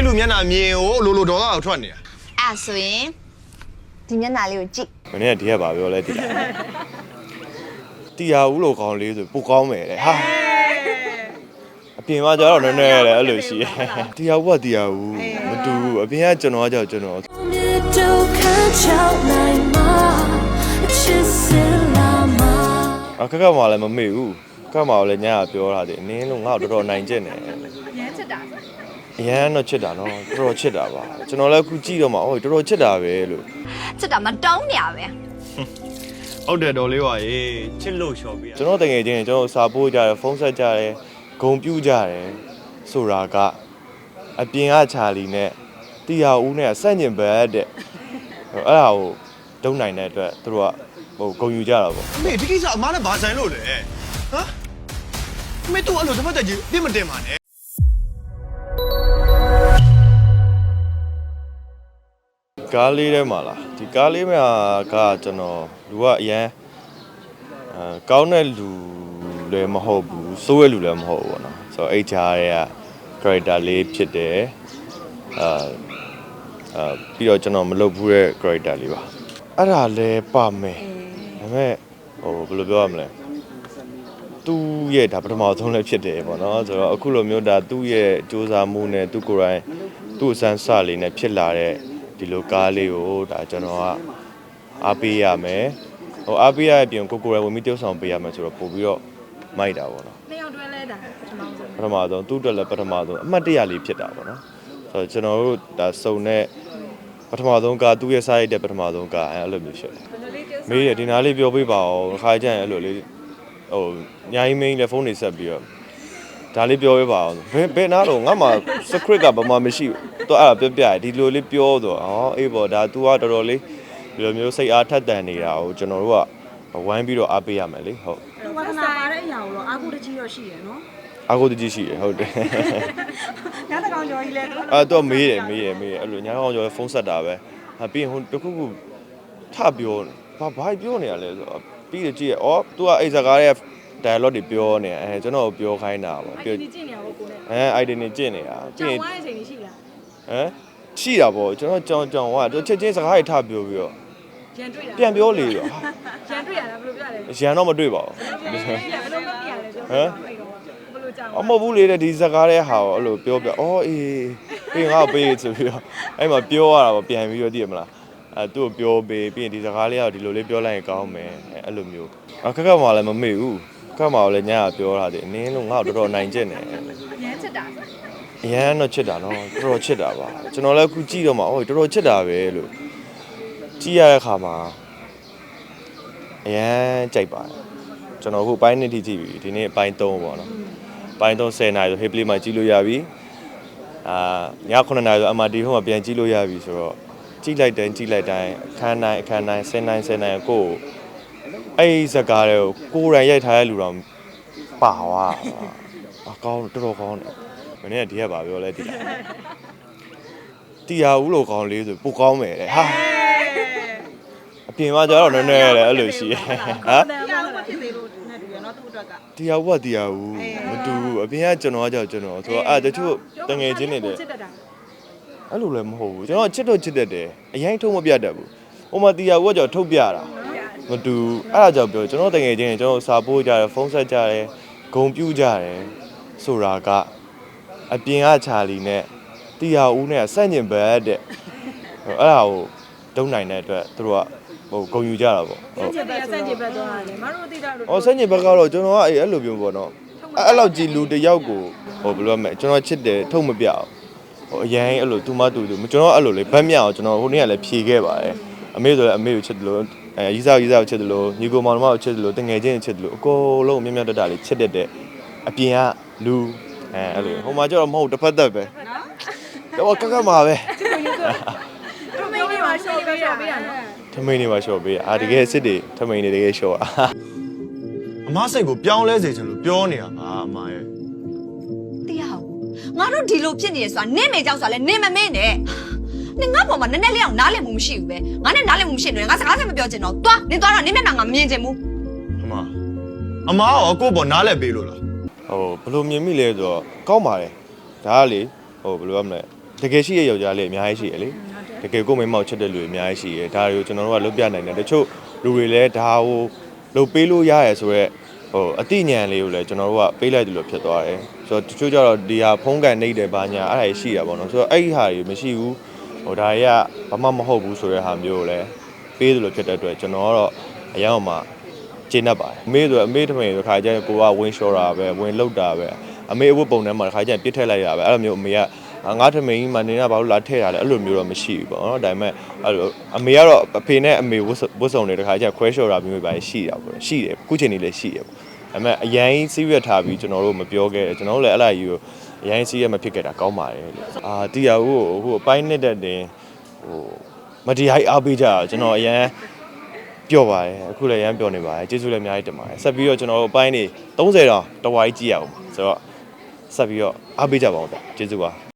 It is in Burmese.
အဲ့လူမျက်နှာမြင်ကိုလိုလိုဒေါသကိုထွက်နေတာအဲ့ဆိုရင်ဒီမျက်နှာလေးကိုကြည့်မနေ့ကဒီကပါပြောလဲဒီလားတီယာဦးလိုကောင်းလေးဆိုပိုကောင်းမယ်တဲ့ဟာအပြင်မှာကြတော့နည်းနည်းလေအဲ့လိုရှိတီယာဦးကတီယာဦးမတူဘူးအပြင်ကကျွန်တော်ကကြောက်ကျွန်တော်အခက်ခက်မှလည်းမမေ့ဘူးခက်မှလည်းညကပြောတာတည်းနင်းလို့ငါ့ကိုတော်တော်နိုင်ကျင့်တယ် အရန်တော့ချစ်တာနော်တော်တော်ချစ်တာပါကျွန်တော်လည်းအခုကြည့်တော့မှဟိုတော်တော်ချစ်တာပဲလို့ချစ်တာမတုံးနေရပဲဟုတ်တယ်ဒေါ်လေးပါရေချစ်လို့လျှော်ပေးရကျွန်တော်တကယ်ချင်းကျွန်တော်စာပို့ကြတယ်ဖုန်းဆက်ကြတယ်ဂုံပြူကြတယ်ဆိုတာကအပြင်ကချာလီနဲ့တရားဦးနဲ့ဆန့်ကျင်ဘက်တဲ့ဟိုအဲ့ဒါကိုတုံးနိုင်တဲ့အတွက်သူတို့ကဟိုဂုံယူကြတာပေါ့အမေဒီကိစ္စအမားနဲ့ဘာဆိုင်လို့လဲဟမ်အမေတို့အဲ့လိုတစ်ဖက်တက်ကြီးပြစ်မတင်ပါနဲ့ ကားလေးထဲမှာလားဒီကားလေးမှာကကျွန်တော်လူကအရန်အဲကောင်းတဲ့လူလည်းမဟုတ်ဘူးစိုးတဲ့လူလည်းမဟုတ်ဘူးပေါ့နော်ဆိုတော့အဲ့ချားရဲ့ character လေးဖြစ်တယ်အာအာပြီးတော့ကျွန်တော်မလုပ်ဘူးတဲ့ character လေးပါအဲ့ဒါလည်းပါမယ်ဒါပေမဲ့ဟိုဘယ်လိုပြောရမလဲသူ့ရဲ့ဒါပထမဆုံးလည်းဖြစ်တယ်ပေါ့နော်ဆိုတော့အခုလိုမျိုးဒါသူ့ရဲ့စူးစမ်းမှုနဲ့သူ့ကိုယ်တိုင်သူ့အစမ်းစလေးနဲ့ဖြစ်လာတဲ့ ဒီလိုကားလေးကိုဒါကျွန်တော်ကအားပေးရမယ်ဟိုအားပေးရတဲ့အပြင်ကိုကိုယ်တိုင်ဝင်ပြီးတိုးဆောင်ပေးရမယ်ဆိုတော့ပို့ပြီးတော့မိုက်တာပေါ့နော်နှစ်ယောက်တွဲလဲတာပထမဆုံးပထမဆုံးသူ့အတွက်လည်းပထမဆုံးအမှတ်တရလေးဖြစ်တာပေါ့နော်ဆိုတော့ကျွန်တော်တို့ဒါစုံတဲ့ပထမဆုံးကသူ့ရဲ့စားရတဲ့ပထမဆုံးကအဲ့လိုမျိုးဖြစ်တယ်ဘယ်လိုလေးတိုးမေးရဒီနားလေးပြောပေးပါဦးခါကြရင်အဲ့လိုလေးဟိုညာကြီးမင်းလည်းဖုန်းနေဆက်ပြီးတော့ ဒါလေးပြောပေးပါဦးဘယ်ဘယ်နားတော့ငါမှ script ကဘာမှမရှိဘူးသူအဲ့ဒါပြပြဒီလိုလေးပြောတော့ဟောအေးပေါ့ဒါ तू ကတော်တော်လေးဒီလိုမျိုးစိတ်အားထက်တန်နေတာကိုကျွန်တော်တို့ကဝိုင်းပြီးတော့အားပေးရမယ်လေဟုတ်ဝါသနာပါတဲ့အရာကိုတော့အာကုတကြီးတော့ရှိရယ်နော်အားကိုတကြီးရှိရဟုတ်တယ်ညတကောင်ကျော်ကြီးလဲနော်အဲ့တော့မေးတယ်မေးတယ်မေးတယ်အဲ့လိုညာကောင်ကျော်ဖုန်းဆက်တာပဲဟာပြီးရင်ဟိုတခုခုထပြောဘာဘာပြောနေရလဲဆိုတော့ပြီးတယ်ကြည့်ရဩ तू ကအဲ့စကားရဲ့ dialogue တွေပြောနေအဲကျွန်တော်ပြောခိုင်းတာပေါ့အဲ့ပြောဒီကြည့်နေရဖို့ကိုနဲ့အဲ idea နေကျင့်နေတာပြီးကြောရင်င်ဝိုင်းအချိန်ကြီးရှိလားဟမ်ရှိတာပေါ့ကျွန်တော်ကြောင်ကြောင်ကသူချက်ချင်းစကားတွေထပြောပြီးတော့ရန်တွေ့တာပြန်ပြောလေတော့ဟာရန်တွေ့ရတာဘယ်လိုပြလဲရန်တော့မတွေ့ပါဘူးဘယ်လိုမပြရလဲပြောဟမ်ဘယ်လိုကြောင်အမဟုတ်ဘူးလေတဲ့ဒီစကားတဲ့ဟာကိုအဲ့လိုပြောပြအော်အေးပြီးရင်ငါ့ကိုပေးဆိုပြီးတော့အဲ့မှာပြောရတာပေါ့ပြန်ပြီးတော့သိရမလားအဲသူ့ကိုပြောပေးပြီးရင်ဒီစကားလေးကဒီလိုလေးပြောလိုက်ရင်ကောင်းမယ်အဲအဲ့လိုမျိုးအခက်ခက်မှလည်းမမေ့ဘူး ခက်မှလည်းညကပြောတာဒီနင်းလို့ငါ့ကိုတော်တော်နိုင်ကျင့်တယ်ရမ်းချစ်တာအရန်တော့ချစ်တာနော်တော်တော်ချစ်တာပါကျွန်တော်လည်းအခုကြည့်တော့မှအော်တော်တော်ချစ်တာပဲလို့ကြည့်ရတဲ့အခါမှာအရန်ကြိုက်ပါတယ်ကျွန်တော်အခုပိုင်းနှစ်ထိကြည့်ပြီဒီနေ့ပိုင်း3ပေါ့နော်ပိုင်း3 10နာရီဆို Hey Play မှာကြည့်လို့ရပြီအာည9နာရီဆို MRT ဟိုမှာပြန်ကြည့်လို့ရပြီဆိုတော့ကြည့်လိုက်တိုင်းကြည့်လိုက်တိုင်းအခန်းတိုင်းအခန်းတိုင်း10တိုင်း10တိုင်းကိုယ့်ကို အဲ့ဒီဇာတ်ကားတွေကိုကိုယ်တိုင်ရိုက်ထားတဲ့လူတော်ပါသွားအကောင်းတော်တော်ကောင်းတယ်မနေ့ကဒီကဘာပြောလဲတရားတရားဦးလို့ကောင်းလေးဆိုပိုကောင်းမယ်တဲ့ဟာအပြင်မှာကျတော့နည်းနည်းလေအဲ့လိုရှိတယ်ဟာတရားလို့ဖြစ်သေးလို့နဲ့တူရနော်သူ့အတွက်ကတရားဦးကတရားဦးမတူဘူးအပြင်ကကျွန်တော်ကကြောက်ကျွန်တော်ဆိုတော့အဲ့တချို့တငယ်ချင်းတွေတဲ့ချစ်တတ်တာအဲ့လိုလည်းမဟုတ်ဘူးကျွန်တော်ချစ်တော့ချစ်တတ်တယ်အရင်ထုံးမပြတ်တတ်ဘူးဟိုမှာတရားဦးကကြောက်ထုတ်ပြတာ မတူအဲ့ဒါကြောင့်ပြောကျွန်တော်တငယ်ချင်းတွေကျွန်တော်စာပို့ကြတယ်ဖုန်းဆက်ကြတယ်ဂုံပြူကြတယ်ဆိုတာကအပြင်ကချာလီနဲ့တရားဦးနဲ့ဆန့်ကျင်ဘက်တဲ့ဟိုအဲ့ဒါကိုတုံးနိုင်တဲ့အတွက်သူတို့ကဟိုဂုံယူကြတာပေါ့စန့်ကျင်ဘက်စန့်ကျင်ဘက်သွားတယ်မတို့သိတာလို့။အော်ဆန့်ကျင်ဘက်ကတော့ကျွန်တော်ကအဲ့အဲ့လိုမျိုးပေါ့နော်။အဲ့အဲ့လောက်ကြီးလူတစ်ယောက်ကိုဟိုဘယ်လိုရမလဲကျွန်တော်ချစ်တယ်ထုတ်မပြအောင်။ဟိုအရင်အဲ့လိုသူမတူသူကျွန်တော်အဲ့လိုလေဗတ်မြောက်အောင်ကျွန်တော်ဟိုနေ့ကလည်းဖြေခဲ့ပါတယ်။အမေဆိုလည်းအမေကိုချစ်တယ်လို့ အဲရီစာရီစာကိုချစ်တယ်လို့ညီကိုမောင်နှမကိုချစ်တယ်လို့တငယ်ချင်းကိုချစ်တယ်လို့အကုန်လုံးမြတ်မြတ်တတလေးချစ်တတ်တဲ့အပြင်ကလူအဲအဲ့လိုဟိုမှာကျတော့မဟုတ်တစ်ဖက်သက်ပဲ။တော့ကကမှာပဲသူမိန်းကရှော့ပေးတာပေးတာနော်။ထမိန်နေမှာရှော့ပေး။အာတကယ်စစ်တွေထမိန်နေတကယ်ရှော့อ่ะအမားစိတ်ကိုပြောင်းလဲစေချင်လို့ပြောနေတာပါအမားရဲ့တရားငါတို့ဒီလိုဖြစ်နေရဆိုတာနင့်မေကြောက်ဆိုတာလဲနင့်မမင်းနဲ့ နင်ငါပေါ်မှာနည်းနည်းလေးအောင်နားလည်မှုမရှိဘူးပဲငါနဲ့နားလည်မှုမရှိနေငါစကားဆက်မပြောချင်တော့သွားနင်သွားတော့နင်မျက်နှာငါမမြင်ချင်ဘူးအမားအမားရောကိုယ့်ပေါ်နားလဲပေးလို့လားဟိုဘယ်လိုမြင်မိလဲဆိုတော့ကောင်းပါတယ်ဒါကလေဟိုဘယ်လိုရမလဲတကယ်ရှိရဲ့ယောက်ျားလေးအများကြီးရှိရလေတကယ်ကိုမိန်းမောက်ချက်တဲ့လူတွေအများကြီးရှိရဒါတွေကိုကျွန်တော်တို့ကလုပ်ပြနိုင်တယ်တချို့လူတွေလည်းဒါကိုလုပ်ပေးလို့ရရဲဆိုတော့ဟိုအတိညာဏ်လေးကိုလည်းကျွန်တော်တို့ကပေးလိုက်တယ်လို့ဖြစ်သွားတယ်ဆိုတော့တချို့ကျတော့ဒီဟာဖုံးကန်နေတယ်ဘာညာအဲ့ဒါကြီးရှိတာပေါ့နော်ဆိုတော့အဲ့ဒီဟာတွေမရှိဘူး ဟိုဒါတွေကဘာမှမဟုတ်ဘူးဆိုတဲ့ဟာမျိုးကိုလည်းပေးတယ်လို့ဖြစ်တဲ့အတွက်ကျွန်တော်ကတော့အရင်ကမှကျင်းတတ်ပါတယ်အမေဆိုအမေထမင်းဆိုခါကျရင်ကိုကဝင်းလျှော်တာပဲဝင်းလောက်တာပဲအမေအဝတ်ပုံထဲမှာခါကျရင်ပြစ်ထည့်လိုက်တာပဲအဲ့လိုမျိုးအမေကငါထမင်းကြီးမှနေနေဘာလို့လာထည့်တာလဲအဲ့လိုမျိုးတော့မရှိဘူးပေါ့နော်ဒါပေမဲ့အဲ့လိုအမေကတော့အဖေနဲ့အမေဝတ်ဝတ်စုံတွေတခါကျခွဲလျှော်တာမျိုးပဲရှိတာပေါ့ရှိတယ်ခုချိန်นี้လည်းရှိတယ်ပေါ့ဒါပေမဲ့အရင်စီးရွက်ထားပြီးကျွန်တော်တို့မပြောခဲ့တယ်ကျွန်တော်တို့လည်းအဲ့လိုယူ အရင်စီးရွက်မဖြစ်ခဲ့တာကောင်းပါတယ်လို့အာတီယာကိုဟိုအပိုင်းနဲ့တက်တင်ဟိုမတရားအားပေးကြတာကျွန်တော်အရင်ပျော့ပါတယ်အခုလည်းရမ်းပျော့နေပါတယ်ကျေးဇူးလည်းအများကြီးတင်ပါတယ်ဆက်ပြီးတော့ကျွန်တော်တို့အပိုင်းနေ30တောင်တဝိုင်းကြည့်ရအောင်ဆိုတော့ဆက်ပြီးတော့အားပေးကြပါဦးဗျကျေးဇူးပါ